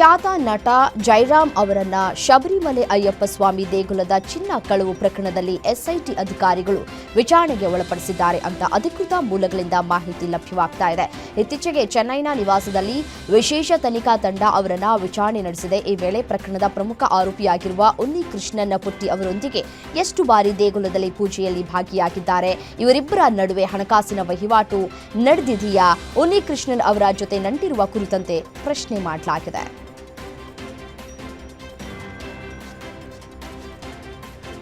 ಖ್ಯಾತ ನಟ ಜೈರಾಮ್ ಅವರನ್ನ ಶಬರಿಮಲೆ ಅಯ್ಯಪ್ಪ ಸ್ವಾಮಿ ದೇಗುಲದ ಚಿನ್ನ ಕಳವು ಪ್ರಕರಣದಲ್ಲಿ ಎಸ್ಐಟಿ ಅಧಿಕಾರಿಗಳು ವಿಚಾರಣೆಗೆ ಒಳಪಡಿಸಿದ್ದಾರೆ ಅಂತ ಅಧಿಕೃತ ಮೂಲಗಳಿಂದ ಮಾಹಿತಿ ಲಭ್ಯವಾಗ್ತಾ ಇದೆ. ಇತ್ತೀಚೆಗೆ ಚೆನ್ನೈನ ನಿವಾಸದಲ್ಲಿ ವಿಶೇಷ ತನಿಖಾ ತಂಡ ಅವರನ್ನ ವಿಚಾರಣೆ ನಡೆಸಿದೆ. ಈ ವೇಳೆ ಪ್ರಕರಣದ ಪ್ರಮುಖ ಆರೋಪಿಯಾಗಿರುವ ಉನ್ನಿ ಕೃಷ್ಣನ್ನ ಪುಟ್ಟಿ ಅವರೊಂದಿಗೆ ಎಷ್ಟು ಬಾರಿ ದೇಗುಲದಲ್ಲಿ ಪೂಜೆಯಲ್ಲಿ ಭಾಗಿಯಾಗಿದ್ದಾರೆ? ಇವರಿಬ್ಬರ ನಡುವೆ ಹಣಕಾಸಿನ ವಹಿವಾಟು ನಡೆದಿದೆಯಾ? ಉನ್ನಿ ಕೃಷ್ಣನ್ ಅವರ ಜೊತೆ ನಂಟಿರುವ ಕುರಿತಂತೆ ಪ್ರಶ್ನೆ ಮಾಡಲಾಗಿದೆ.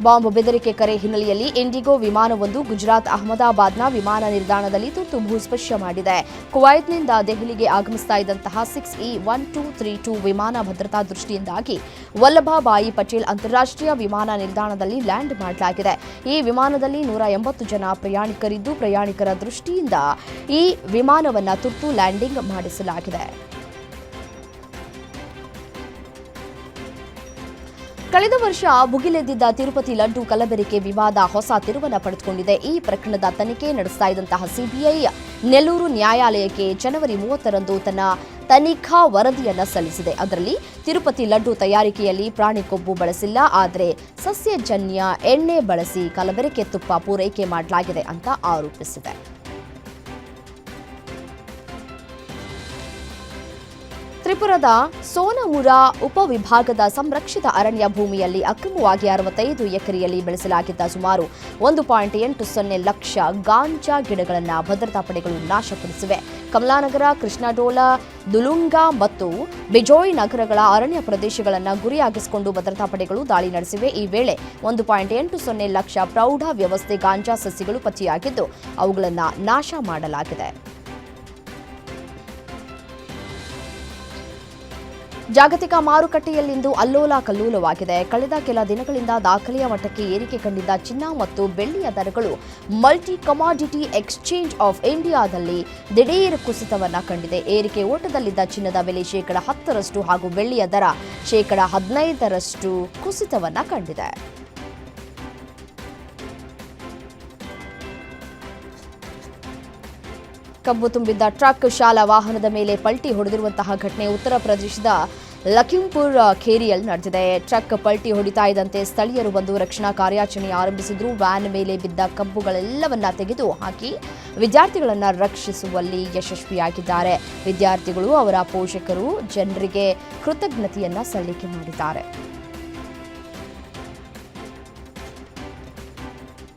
ಬಾಂಬ್ ಬೆದರಿಕೆ ಕರೆ ಹಿನ್ನೆಲೆಯಲ್ಲಿ ಇಂಡಿಗೋ ವಿಮಾನವೊಂದು ಗುಜರಾತ್ ಅಹಮದಾಬಾದ್ನ ವಿಮಾನ ನಿಲ್ದಾಣದಲ್ಲಿ ತುರ್ತು ಭೂಸ್ಪರ್ಶ ಮಾಡಿದೆ. ಕುವೈತ್ನಿಂದ ದೆಹಲಿಗೆ ಆಗಮಿಸ್ತಾ ಇದ್ದಂತಹ six E one two three two ವಿಮಾನ ಭದ್ರತಾ ದೃಷ್ಟಿಯಿಂದಾಗಿ ವಲ್ಲಭಾಬಾಯಿ ಪಟೇಲ್ ಅಂತಾರಾಷ್ಟ್ರೀಯ ವಿಮಾನ ನಿಲ್ದಾಣದಲ್ಲಿ ಲ್ಯಾಂಡ್ ಮಾಡಲಾಗಿದೆ. ಈ ವಿಮಾನದಲ್ಲಿ ನೂರ ಎಂಬತ್ತು ಜನ ಪ್ರಯಾಣಿಕರಿದ್ದು ಪ್ರಯಾಣಿಕರ ದೃಷ್ಟಿಯಿಂದ ಈ ವಿಮಾನವನ್ನು ತುರ್ತು ಲ್ಯಾಂಡಿಂಗ್ ಮಾಡಿಸಲಾಗಿದೆ. ಕಳೆದ ವರ್ಷ ಭುಗಿಲೆದ್ದಿದ್ದ ತಿರುಪತಿ ಲಡ್ಡು ಕಲಬೆರಿಕೆ ವಿವಾದ ಹೊಸ ತಿರುವನ ಪಡೆದುಕೊಂಡಿದೆ. ಈ ಪ್ರಕರಣದ ತನಿಖೆ ನಡೆಸ್ತಾ ಇದ್ದಂತಹ ಸಿಬಿಐ ನೆಲ್ಲೂರು ನ್ಯಾಯಾಲಯಕ್ಕೆ ಜನವರಿ ಮೂವತ್ತರಂದು ತನ್ನ ತನಿಖಾ ವರದಿಯನ್ನು ಸಲ್ಲಿಸಿದೆ. ಅದರಲ್ಲಿ ತಿರುಪತಿ ಲಡ್ಡು ತಯಾರಿಕೆಯಲ್ಲಿ ಪ್ರಾಣಿ ಕೊಬ್ಬು ಬಳಸಿಲ್ಲ, ಆದರೆ ಸಸ್ಯಜನ್ಯ ಎಣ್ಣೆ ಬಳಸಿ ಕಲಬೆರಿಕೆ ತುಪ್ಪ ಪೂರೈಕೆ ಮಾಡಲಾಗಿದೆ ಅಂತ ಆರೋಪಿಸಿದೆ. ತ್ರಿಪುರದ ಸೋನಮುರ ಉಪವಿಭಾಗದ ಸಂರಕ್ಷಿತ ಅರಣ್ಯ ಭೂಮಿಯಲ್ಲಿ ಅಕ್ರಮವಾಗಿ ಅರವತ್ತೈದು ಎಕರೆಯಲ್ಲಿ ಬೆಳೆಸಲಾಗಿದ್ದ ಸುಮಾರು ಒಂದು ಪಾಯಿಂಟ್ ಎಂಟು ಸೊನ್ನೆ ಲಕ್ಷ ಗಾಂಜಾ ಗಿಡಗಳನ್ನು ಭದ್ರತಾ ಪಡೆಗಳು ನಾಶಪಡಿಸಿವೆ. ಕಮಲಾನಗರ, ಕೃಷ್ಣಡೋಲ, ದುಲುಂಗಾ ಮತ್ತು ಬಿಜೋಯ್ ನಗರಗಳ ಅರಣ್ಯ ಪ್ರದೇಶಗಳನ್ನು ಗುರಿಯಾಗಿಸಿಕೊಂಡು ಭದ್ರತಾ ಪಡೆಗಳು ದಾಳಿ ನಡೆಸಿವೆ. ಈ ವೇಳೆ ಒಂದು ಪಾಯಿಂಟ್ ಎಂಟು ಸೊನ್ನೆ ಲಕ್ಷ ಪ್ರೌಢ ವ್ಯವಸ್ಥೆ ಗಾಂಜಾ ಸಸಿಗಳು ಪತ್ತೆಯಾಗಿದ್ದು ಅವುಗಳನ್ನು ನಾಶ ಮಾಡಲಾಗಿದೆ. ಜಾಗತಿಕ ಮಾರುಕಟ್ಟೆಯಲ್ಲಿಂದು ಅಲ್ಲೋಲ ಕಲ್ಲೋಲವಾಗಿದೆ. ಕಳೆದ ಕೆಲ ದಿನಗಳಿಂದ ದಾಖಲೆಯ ಮಟ್ಟಕ್ಕೆ ಏರಿಕೆ ಕಂಡಿದ್ದ ಚಿನ್ನ ಮತ್ತು ಬೆಳ್ಳಿಯ ದರಗಳು ಮಲ್ಟಿ ಕಮಾಡಿಟಿ ಎಕ್ಸ್ಚೇಂಜ್ ಆಫ್ ಇಂಡಿಯಾದಲ್ಲಿ ದಿಢೀರ್ ಕುಸಿತವನ್ನ ಕಂಡಿದೆ. ಏರಿಕೆ ಓಟದಲ್ಲಿದ್ದ ಚಿನ್ನದ ಬೆಲೆ ಶೇಕಡ ಹತ್ತರಷ್ಟು ಹಾಗೂ ಬೆಳ್ಳಿಯ ದರ ಶೇಕಡ ಹದಿನೈದರಷ್ಟು ಕುಸಿತವನ್ನ ಕಂಡಿದೆ. ಕಬ್ಬು ತುಂಬಿದ್ದ ಟ್ರಕ್ ಶಾಲಾ ವಾಹನದ ಮೇಲೆ ಪಲ್ಟಿ ಹೊಡೆದಿರುವಂತಹ ಘಟನೆ ಉತ್ತರ ಪ್ರದೇಶದ ಲಖಿಂಪುರ್ ಖೇರಿಯಲ್ಲಿ ನಡೆದಿದೆ. ಟ್ರಕ್ ಪಲ್ಟಿ ಹೊಡಿತಾ ಇದ್ದಂತೆ ಸ್ಥಳೀಯರು ಬಂದು ರಕ್ಷಣಾ ಕಾರ್ಯಾಚರಣೆ ಆರಂಭಿಸಿದ್ರು. ವ್ಯಾನ್ ಮೇಲೆ ಬಿದ್ದ ಕಬ್ಬುಗಳೆಲ್ಲವನ್ನ ತೆಗೆದು ಹಾಕಿ ವಿದ್ಯಾರ್ಥಿಗಳನ್ನ ರಕ್ಷಿಸುವಲ್ಲಿ ಯಶಸ್ವಿಯಾಗಿದ್ದಾರೆ. ವಿದ್ಯಾರ್ಥಿಗಳು ಅವರ ಪೋಷಕರು ಜನರಿಗೆ ಕೃತಜ್ಞತೆಯನ್ನ ಸಲ್ಲಿಕೆ ಮಾಡಿದ್ದಾರೆ.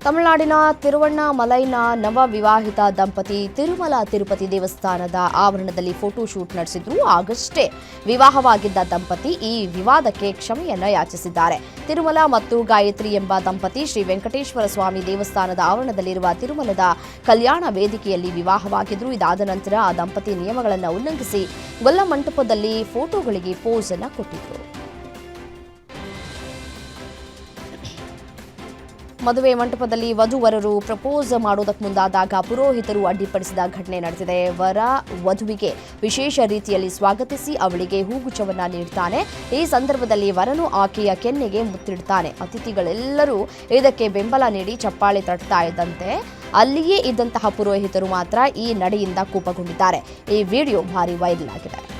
ತಮಿಳುನಾಡಿನ ತಿರುವಣ್ಣಾಮಲೈನ ನವ ವಿವಾಹಿತ ದಂಪತಿ ತಿರುಮಲ ತಿರುಪತಿ ದೇವಸ್ಥಾನದ ಆವರಣದಲ್ಲಿ ಫೋಟೋ ಶೂಟ್ ನಡೆಸಿದ್ರು ಆಗಷ್ಟೇ. ವಿವಾಹವಾಗಿದ್ದ ದಂಪತಿ ಈ ವಿವಾದಕ್ಕೆ ಕ್ಷಮೆಯನ್ನ ಯಾಚಿಸಿದ್ದಾರೆ. ತಿರುಮಲ ಮತ್ತು ಗಾಯತ್ರಿ ಎಂಬ ದಂಪತಿ ಶ್ರೀ ವೆಂಕಟೇಶ್ವರ ಸ್ವಾಮಿ ದೇವಸ್ಥಾನದ ಆವರಣದಲ್ಲಿರುವ ತಿರುಮಲದ ಕಲ್ಯಾಣ ವೇದಿಕೆಯಲ್ಲಿ ವಿವಾಹವಾಗಿದ್ರು. ಇದಾದ ನಂತರ ಆ ದಂಪತಿ ನಿಯಮಗಳನ್ನು ಉಲ್ಲಂಘಿಸಿ ಗೊಲ್ಲ ಮಂಟಪದಲ್ಲಿ ಫೋಟೋಗಳಿಗೆ ಪೋಸ್ ಅನ್ನು ಕೊಟ್ಟಿದ್ರು. ಮದುವೆ ಮಂಟಪದಲ್ಲಿ ವಧುವರರು ಪ್ರಪೋಸ್ ಮಾಡೋದಕ್ಕೆ ಮುಂದಾದಾಗ ಪುರೋಹಿತರು ಅಡ್ಡಿಪಡಿಸಿದ ಘಟನೆ ನಡೆದಿದೆ. ವರ ವಧುವಿಗೆ ವಿಶೇಷ ರೀತಿಯಲ್ಲಿ ಸ್ವಾಗತಿಸಿ ಅವಳಿಗೆ ಹೂಗುಚ್ಛವನ್ನ ನೀಡ್ತಾನೆ. ಈ ಸಂದರ್ಭದಲ್ಲಿ ವರನು ಆಕೆಯ ಕೆನ್ನೆಗೆ ಮುತ್ತಿಡ್ತಾನೆ. ಅತಿಥಿಗಳೆಲ್ಲರೂ ಇದಕ್ಕೆ ಬೆಂಬಲ ನೀಡಿ ಚಪ್ಪಾಳೆ ತಟ್ತಾ ಇದ್ದಂತೆ. ಅಲ್ಲಿಯೇ ಇದ್ದಂತಹ ಪುರೋಹಿತರು ಮಾತ್ರ ಈ ನಡೆಯಿಂದ ಕೋಪಗೊಂಡಿದ್ದಾರೆ. ಈ ವಿಡಿಯೋ ಭಾರಿ ವೈರಲ್ ಆಗಿದೆ.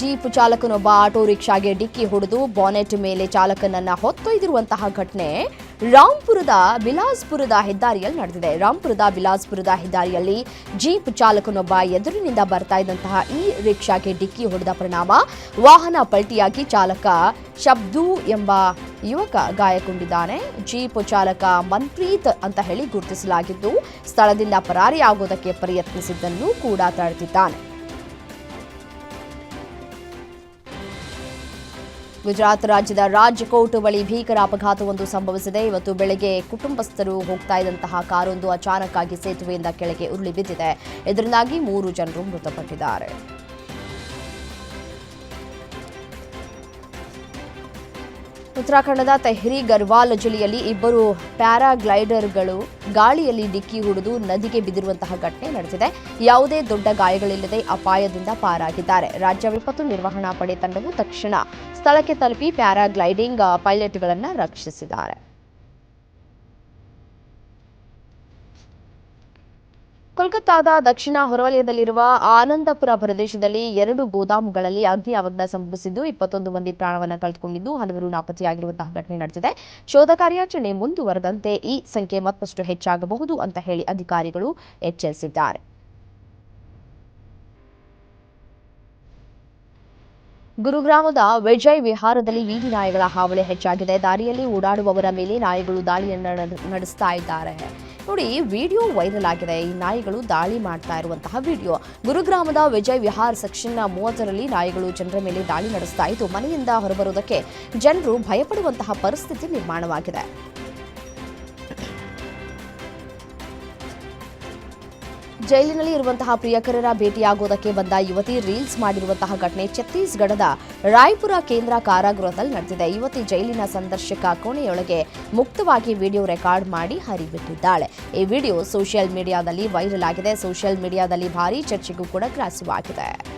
ಜೀಪ್ ಚಾಲಕನೊಬ್ಬ ಆಟೋ ರಿಕ್ಷಾಗೆ ಡಿಕ್ಕಿ ಹೊಡೆದು ಬಾನೆಟ್ ಮೇಲೆ ಚಾಲಕನನ್ನ ಹೊತ್ತೊಯ್ದಿರುವಂತಹ ಘಟನೆ ರಾಂಪುರದ ಬಿಲಾಸ್ಪುರದ ಹೆದ್ದಾರಿಯಲ್ಲಿ ನಡೆದಿದೆ. ರಾಂಪುರದ ಬಿಲಾಸ್ಪುರದ ಹೆದ್ದಾರಿಯಲ್ಲಿ ಜೀಪ್ ಚಾಲಕನೊಬ್ಬ ಎದುರಿನಿಂದ ಬರ್ತಾ ಇದ್ದಂತಹ ಈ ರಿಕ್ಷಾಗೆ ಡಿಕ್ಕಿ ಹೊಡೆದ ಪರಿಣಾಮ ವಾಹನ ಪಲ್ಟಿಯಾಗಿ ಚಾಲಕ ಶಬ್ದು ಎಂಬ ಯುವಕ ಗಾಯಗೊಂಡಿದ್ದಾನೆ. ಜೀಪ್ ಚಾಲಕ ಮನ್ಪ್ರೀತ್ ಅಂತ ಹೇಳಿ ಗುರುತಿಸಲಾಗಿದ್ದು, ಸ್ಥಳದಿಂದ ಪರಾರಿಯಾಗುವುದಕ್ಕೆ ಪ್ರಯತ್ನಿಸಿದ್ದನ್ನು ಕೂಡ ತಡೆದಿದ್ದಾನೆ ಗುಜರಾತ್ ರಾಜ್ಯದ ರಾಜ್ಕೋಟ್ ಬಳಿ ಭೀಕರ ಅಪಘಾತವೊಂದು ಸಂಭವಿಸಿದೆ. ಇವತ್ತು ಬೆಳಗ್ಗೆ ಕುಟುಂಬಸ್ಥರು ಹೋಗ್ತಾ ಇದ್ದಂತಹ ಕಾರೊಂದು ಅಚಾನಕ್ಕಾಗಿ ಸೇತುವೆಯಿಂದ ಕೆಳಗೆ ಉರುಳಿ ಬಿದ್ದಿದೆ. ಇದರಿಂದಾಗಿ ಮೂರು ಜನರು ಮೃತಪಟ್ಟಿದ್ದಾರೆ. ಉತ್ತರಾಖಂಡದ ತೆಹ್ರಿ ಗರ್ವಾಲ್ ಜಿಲ್ಲೆಯಲ್ಲಿ ಇಬ್ಬರು ಪ್ಯಾರಾಗ್ಲೈಡರ್ಗಳು ಗಾಳಿಯಲ್ಲಿ ಡಿಕ್ಕಿ ಹೊಡೆದು ನದಿಗೆ ಬಿದ್ದಿರುವಂತಹ ಘಟನೆ ನಡೆದಿದೆ. ಯಾವುದೇ ದೊಡ್ಡ ಗಾಯಗಳಿಲ್ಲದೆ ಅಪಾಯದಿಂದ ಪಾರಾಗಿದ್ದಾರೆ. ರಾಜ್ಯ ವಿಪತ್ತು ನಿರ್ವಹಣಾ ಪಡೆ ತಂಡವು ತಕ್ಷಣ ಸ್ಥಳಕ್ಕೆ ತಲುಪಿ ಪ್ಯಾರಾಗ್ಲೈಡಿಂಗ್ ಪೈಲಟ್ಗಳನ್ನು ರಕ್ಷಿಸಿದ್ದಾರೆ. ಕೋಲ್ಕತ್ತಾದ ದಕ್ಷಿಣ ಹೊರವಲಯದಲ್ಲಿರುವ ಆನಂದಪುರ ಪ್ರದೇಶದಲ್ಲಿ ಎರಡು ಗೋದಾಮುಗಳಲ್ಲಿ ಅಗ್ನಿ ಅವಘಡ ಸಂಭವಿಸಿದ್ದು, ಇಪ್ಪತ್ತೊಂದು ಮಂದಿ ಪ್ರಾಣವನ್ನು ಕಳೆದುಕೊಂಡಿದ್ದು, ಹಲವರು ನಾಪತ್ತೆಯಾಗಿರುವಂತಹ ಘಟನೆ ನಡೆದಿದೆ. ಶೋಧ ಕಾರ್ಯಾಚರಣೆ ಮುಂದುವರೆದಂತೆ ಈ ಸಂಖ್ಯೆ ಮತ್ತಷ್ಟು ಹೆಚ್ಚಾಗಬಹುದು ಅಂತ ಹೇಳಿ ಅಧಿಕಾರಿಗಳು ಎಚ್ಚರಿಸಿದ್ದಾರೆ. ಗುರುಗ್ರಾಮದ ವಿಜಯ್ ವಿಹಾರದಲ್ಲಿ ಬೀದಿ ನಾಯಿಗಳ ಹಾವಳಿ ಹೆಚ್ಚಾಗಿದೆ. ದಾರಿಯಲ್ಲಿ ಓಡಾಡುವವರ ಮೇಲೆ ನಾಯಿಗಳು ದಾಳಿಯನ್ನು ನಡೆ- ನಡೆಸ್ತಾ ಇದ್ದಾರೆ. ನೋಡಿ, ವಿಡಿಯೋ ವೈರಲ್ ಆಗಿದೆ. ಈ ನಾಯಿಗಳು ದಾಳಿ ಮಾಡ್ತಾ ಇರುವಂತಹ ವಿಡಿಯೋ. ಗುರುಗ್ರಾಮದ ವಿಜಯ್ ವಿಹಾರ್ ಸೆಕ್ಷನ್ ಮೂವತ್ತರಲ್ಲಿ ನಾಯಿಗಳು ಜನರ ಮೇಲೆ ದಾಳಿ ನಡೆಸ್ತಾ ಇದ್ದು, ಮನೆಯಿಂದ ಹೊರಬರುವುದಕ್ಕೆ ಜನರು ಭಯಪಡುವಂತಹ ಪರಿಸ್ಥಿತಿ ನಿರ್ಮಾಣವಾಗಿದೆ. ಜೈಲಿನಲ್ಲಿ ಇರುವಂತಹ ಪ್ರಿಯಕರರ ಭೇಟಿಯಾಗುವುದಕ್ಕೆ ಬಂದ ಯುವತಿ ರೀಲ್ಸ್ ಮಾಡಿರುವಂತಹ ಘಟನೆ ಛತ್ತೀಸ್ಗಢದ ರಾಯ್ಪುರ ಕೇಂದ್ರ ಕಾರಾಗೃಹದಲ್ಲಿ ನಡೆದಿದೆ. ಯುವತಿ ಜೈಲಿನ ಸಂದರ್ಶಕ ಕೋಣೆಯೊಳಗೆ ಮುಕ್ತವಾಗಿ ವಿಡಿಯೋ ರೆಕಾರ್ಡ್ ಮಾಡಿ ಹರಿಬಿಟ್ಟಿದ್ದಾಳೆ. ಈ ವಿಡಿಯೋ ಸೋಷಿಯಲ್ ಮೀಡಿಯಾದಲ್ಲಿ ವೈರಲ್ ಆಗಿದೆ. ಸೋಷಿಯಲ್ ಮೀಡಿಯಾದಲ್ಲಿ ಭಾರೀ ಚರ್ಚೆಗೂ ಕೂಡ ಗ್ರಾಸವಾಗಿದೆ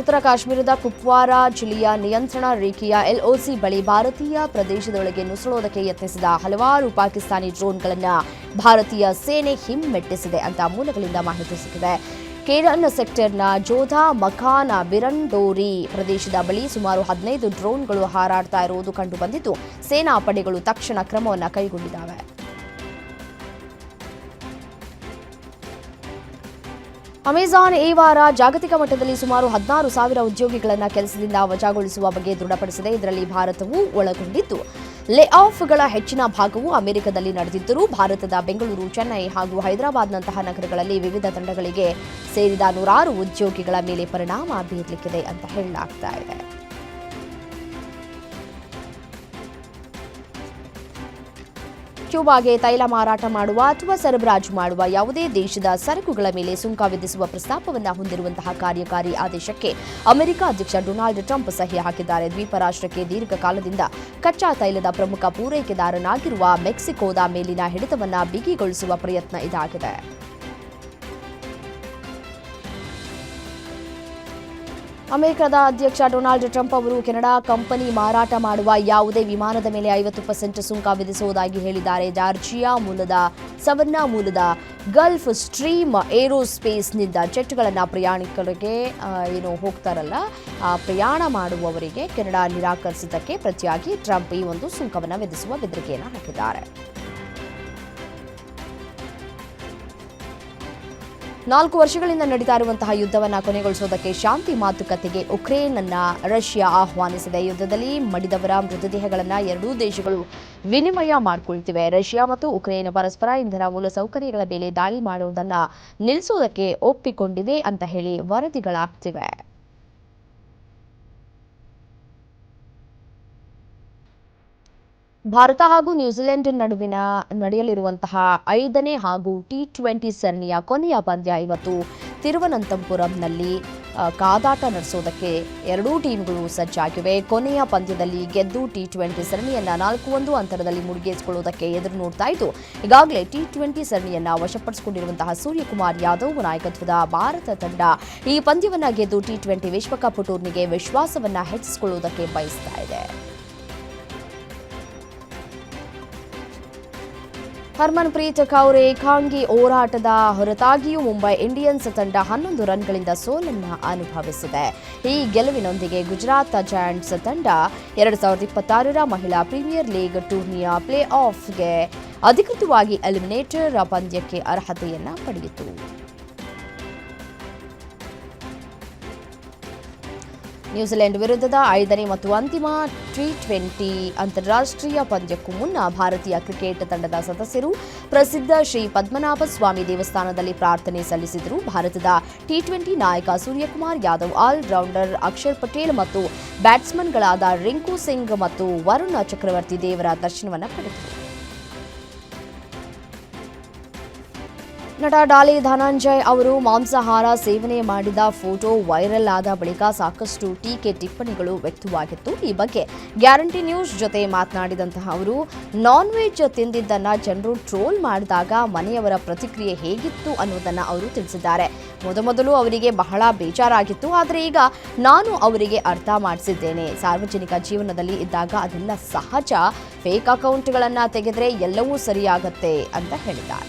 ಉತ್ತರ ಕಾಶ್ಮೀರದ ಕುಪ್ವಾರ ಜಿಲ್ಲೆಯ ನಿಯಂತ್ರಣ ರೇಖೆಯ ಎಲ್ಒಸಿ ಬಳಿ ಭಾರತೀಯ ಪ್ರದೇಶದೊಳಗೆ ನುಸುಳೋದಕ್ಕೆ ಯತ್ನಿಸಿದ ಹಲವಾರು ಪಾಕಿಸ್ತಾನಿ ಡ್ರೋನ್ಗಳನ್ನು ಭಾರತೀಯ ಸೇನೆ ಹಿಮ್ಮೆಟ್ಟಿಸಿದೆ ಅಂತ ಮೂಲಗಳಿಂದ ಮಾಹಿತಿ ಸಿಕ್ಕಿದೆ. ಕೇರನ್ ಸೆಕ್ಟರ್ನ ಜೋಧಾ ಮಖಾನ ಬಿರಂಡೋರಿ ಪ್ರದೇಶದ ಬಳಿ ಸುಮಾರು ಹದಿನೈದು ಡ್ರೋನ್ಗಳು ಹಾರಾಡ್ತಾ ಇರುವುದು ಕಂಡುಬಂದಿದ್ದು ಸೇನಾ ಪಡೆಗಳು ತಕ್ಷಣ ಕ್ರಮವನ್ನು ಕೈಗೊಂಡಿದ್ದಾವೆ. ಅಮೆಜಾನ್ ಈ ವಾರ ಜಾಗತಿಕ ಮಟ್ಟದಲ್ಲಿ ಸುಮಾರು ಹದಿನಾರು ಸಾವಿರ ಉದ್ಯೋಗಿಗಳನ್ನು ಕೆಲಸದಿಂದ ವಜಾಗೊಳಿಸುವ ಬಗ್ಗೆ ದೃಢಪಡಿಸಿದೆ. ಇದರಲ್ಲಿ ಭಾರತವೂ ಒಳಗೊಂಡಿದ್ದು. ಲೇ ಆಫ್ಗಳ ಹೆಚ್ಚಿನ ಭಾಗವು ಅಮೆರಿಕದಲ್ಲಿ ನಡೆದಿದ್ದರೂ ಭಾರತದ ಬೆಂಗಳೂರು, ಚೆನ್ನೈ ಹಾಗೂ ಹೈದರಾಬಾದ್ನಂತಹ ನಗರಗಳಲ್ಲಿ ವಿವಿಧ ತಂಡಗಳಿಗೆ ಸೇರಿದ ನೂರಾರು ಉದ್ಯೋಗಿಗಳ ಮೇಲೆ ಪರಿಣಾಮ ಬೀರಲಿಕ್ಕಿದೆ ಅಂತ ಹೇಳಲಾಗ್ತಾ ಇದೆ. ಕ್ಯೂಬಾಗೆ ತೈಲ ಮಾರಾಟ ಮಾಡುವ ಅಥವಾ ಸರಬರಾಜು ಮಾಡುವ ಯಾವುದೇ ದೇಶದ ಸರಕುಗಳ ಮೇಲೆ ಸುಂಕ ವಿಧಿಸುವ ಪ್ರಸ್ತಾಪವನ್ನು ಹೊಂದಿರುವಂತಹ ಕಾರ್ಯಕಾರಿ ಆದೇಶಕ್ಕೆ ಅಮೆರಿಕ ಅಧ್ಯಕ್ಷ ಡೊನಾಲ್ಡ್ ಟ್ರಂಪ್ ಸಹಿ ಹಾಕಿದ್ದಾರೆ. ದ್ವೀಪ ರಾಷ್ಟ್ರಕ್ಕೆ ದೀರ್ಘಕಾಲದಿಂದ ಕಚ್ಚಾ ತೈಲದ ಪ್ರಮುಖ ಪೂರೈಕೆದಾರನಾಗಿರುವ ಮೆಕ್ಸಿಕೋದ ಮೇಲಿನ ಹಿಡಿತವನ್ನು ಬಿಗಿಗೊಳಿಸುವ ಪ್ರಯತ್ನ ಇದಾಗಿದೆ. ಅಮೆರಿಕದ ಅಧ್ಯಕ್ಷ ಡೊನಾಲ್ಡ್ ಟ್ರಂಪ್ ಅವರು ಕೆನಡಾ ಕಂಪನಿ ಮಾರಾಟ ಮಾಡುವ ಯಾವುದೇ ವಿಮಾನದ ಮೇಲೆ ಐವತ್ತು ಪರ್ಸೆಂಟ್ ಸುಂಕ ವಿಧಿಸುವುದಾಗಿ ಹೇಳಿದ್ದಾರೆ. ಜಾರ್ಜಿಯಾ ಮೂಲದ, ಸವರ್ನಾ ಮೂಲದ ಗಲ್ಫ್ ಸ್ಟ್ರೀಮ್ ಏರೋಸ್ಪೇಸ್ನಿಂದ ಜೆಟ್ಗಳನ್ನು ಪ್ರಯಾಣಿಕರಿಗೆ ಏನು ಹೋಗ್ತಾರಲ್ಲ, ಆ, ಪ್ರಯಾಣ ಮಾಡುವವರಿಗೆ ಕೆನಡಾ ನಿರಾಕರಿಸಿದ್ದಕ್ಕೆ ಪ್ರತಿಯಾಗಿ ಟ್ರಂಪ್ ಈ ಒಂದು ಸುಂಕವನ್ನು ವಿಧಿಸುವ ಬೆದರಿಕೆಯನ್ನು ಹಾಕಿದ್ದಾರೆ. ನಾಲ್ಕು ವರ್ಷಗಳಿಂದ ನಡೀತಾ ಇರುವಂತಹ ಯುದ್ಧವನ್ನು ಕೊನೆಗೊಳಿಸುವುದಕ್ಕೆ ಶಾಂತಿ ಮಾತುಕತೆಗೆ ಉಕ್ರೇನ್ ಅನ್ನ ರಷ್ಯಾ ಆಹ್ವಾನಿಸಿದೆ. ಯುದ್ಧದಲ್ಲಿ ಮಡಿದವರ ಮೃತದೇಹಗಳನ್ನು ಎರಡೂ ದೇಶಗಳು ವಿನಿಮಯ ಮಾಡಿಕೊಳ್ತಿವೆ. ರಷ್ಯಾ ಮತ್ತು ಉಕ್ರೇನ್ ಪರಸ್ಪರ ಇಂಧನ ಮೂಲಸೌಕರ್ಯಗಳ ಮೇಲೆ ದಾಳಿ ಮಾಡುವುದನ್ನು ನಿಲ್ಲಿಸುವುದಕ್ಕೆ ಒಪ್ಪಿಕೊಂಡಿದೆ ಅಂತ ಹೇಳಿ ವರದಿಗಳಾಗ್ತಿವೆ. ಭಾರತ ಹಾಗೂ ನ್ಯೂಜಿಲೆಂಡ್ ನಡುವಿನ ನಡೆಯಲಿರುವಂತಹ ಐದನೇ ಹಾಗೂ ಟಿ ಟ್ವೆಂಟಿ ಸರಣಿಯ ಕೊನೆಯ ಪಂದ್ಯ ಇವತ್ತು ತಿರುವನಂತಪುರಂನಲ್ಲಿ ಕಾದಾಟ ನಡೆಸೋದಕ್ಕೆ ಎರಡೂ ಟೀಮ್ಗಳು ಸಜ್ಜಾಗಿವೆ. ಕೊನೆಯ ಪಂದ್ಯದಲ್ಲಿ ಗೆದ್ದು ಟಿ ಟ್ವೆಂಟಿ ಸರಣಿಯನ್ನು ನಾಲ್ಕು ಒಂದು ಅಂತರದಲ್ಲಿ ಮುಡಿಗೇರಿಸಿಕೊಳ್ಳುವುದಕ್ಕೆ ಎದುರು ನೋಡ್ತಾ ಇತ್ತು ಈಗಾಗಲೇ ಟಿ ಟ್ವೆಂಟಿ ಸರಣಿಯನ್ನು ವಶಪಡಿಸಿಕೊಂಡಿರುವಂತಹ ಸೂರ್ಯಕುಮಾರ್ ಯಾದವ್ ನಾಯಕತ್ವದ ಭಾರತ ತಂಡ ಈ ಪಂದ್ಯವನ್ನ ಗೆದ್ದು ಟಿ ಟ್ವೆಂಟಿ ವಿಶ್ವಕಪ್ ಟೂರ್ನಿಗೆ ವಿಶ್ವಾಸವನ್ನ ಹೆಚ್ಚಿಸಿಕೊಳ್ಳುವುದಕ್ಕೆ ಬಯಸ್ತಾ ಇದೆ. ಹರ್ಮನ್ಪ್ರೀತ್ ಕೌರ್ ಖಾಂಗಿ ಹೋರಾಟದ ಹೊರತಾಗಿಯೂ ಮುಂಬೈ ಇಂಡಿಯನ್ಸ್ ತಂಡ ಹನ್ನೊಂದು ರನ್ಗಳಿಂದ ಸೋಲನ್ನ ಅನುಭವಿಸಿದೆ. ಈ ಗೆಲುವಿನೊಂದಿಗೆ ಗುಜರಾತ್ ಜಾಯಂಟ್ಸ್ ತಂಡ ಎರಡು ಸಾವಿರದ ಇಪ್ಪತ್ತಾರರ ಮಹಿಳಾ ಪ್ರೀಮಿಯರ್ ಲೀಗ್ ಟೂರ್ನಿಯ ಪ್ಲೇ ಆಫ್ಗೆ ಅಧಿಕೃತವಾಗಿ ಎಲಿಮಿನೇಟರ್ ಪಂದ್ಯಕ್ಕೆ ಅರ್ಹತೆಯನ್ನ ಪಡೆಯಿತು. ನ್ಯೂಜಿಲೆಂಡ್ ವಿರುದ್ಧದ ಐದನೇ ಮತ್ತು ಅಂತಿಮ ಟಿ ಟ್ವೆಂಟಿ ಅಂತಾರಾಷ್ಟ್ರೀಯ ಪಂದ್ಯಕ್ಕೂ ಮುನ್ನ ಭಾರತೀಯ ಕ್ರಿಕೆಟ್ ತಂಡದ ಸದಸ್ಯರು ಪ್ರಸಿದ್ಧ ಶ್ರೀ ಪದ್ಮನಾಭ ಸ್ವಾಮಿ ದೇವಸ್ಥಾನದಲ್ಲಿ ಪ್ರಾರ್ಥನೆ ಸಲ್ಲಿಸಿದರು. ಭಾರತದ ಟಿ ಟ್ವೆಂಟಿ ನಾಯಕ ಸೂರ್ಯಕುಮಾರ್ ಯಾದವ್ ಆಲ್ ರೌಂಡರ್ ಅಕ್ಷರ್ ಪಟೇಲ್ ಮತ್ತು ಬ್ಯಾಟ್ಸ್ಮನ್ಗಳಾದ ರಿಂಕು ಸಿಂಗ್ ಮತ್ತು ವರುಣ ಚಕ್ರವರ್ತಿ ದೇವರ ದರ್ಶನವನ್ನು ಪಡೆದರು. ನಟ ಡಾಲಿ ಧನಂಜಯ್ ಅವರು ಮಾಂಸಾಹಾರ ಸೇವನೆ ಮಾಡಿದ ಫೋಟೋ ವೈರಲ್ ಆದ ಬಳಿಕ ಸಾಕಷ್ಟು ಟೀಕೆ ಟಿಪ್ಪಣಿಗಳು ವ್ಯಕ್ತವಾಗಿತ್ತು. ಈ ಬಗ್ಗೆ ಗ್ಯಾರಂಟಿ ನ್ಯೂಸ್ ಜೊತೆ ಮಾತನಾಡಿದಂತಹ ಅವರು ನಾನ್ ವೆಜ್ ತಿಂದಿದ್ದನ್ನ ಜನರು ಟ್ರೋಲ್ ಮಾಡಿದಾಗ ಮನೆಯವರ ಪ್ರತಿಕ್ರಿಯೆ ಹೇಗಿತ್ತು ಅನ್ನೋದನ್ನು ಅವರು ತಿಳಿಸಿದ್ದಾರೆ. ಮೊದಮೊದಲು ಅವರಿಗೆ ಬಹಳ ಬೇಜಾರಾಗಿತ್ತು, ಆದರೆ ಈಗ ನಾನು ಅವರಿಗೆ ಅರ್ಥ ಮಾಡಿಸಿದ್ದೇನೆ. ಸಾರ್ವಜನಿಕ ಜೀವನದಲ್ಲಿ ಇದ್ದಾಗ ಅದೆಲ್ಲ ಸಹಜ. ಫೇಕ್ ಅಕೌಂಟ್ಗಳನ್ನು ತೆಗೆದರೆ ಎಲ್ಲವೂ ಸರಿಯಾಗತ್ತೆ ಅಂತ ಹೇಳಿದ್ದಾರೆ.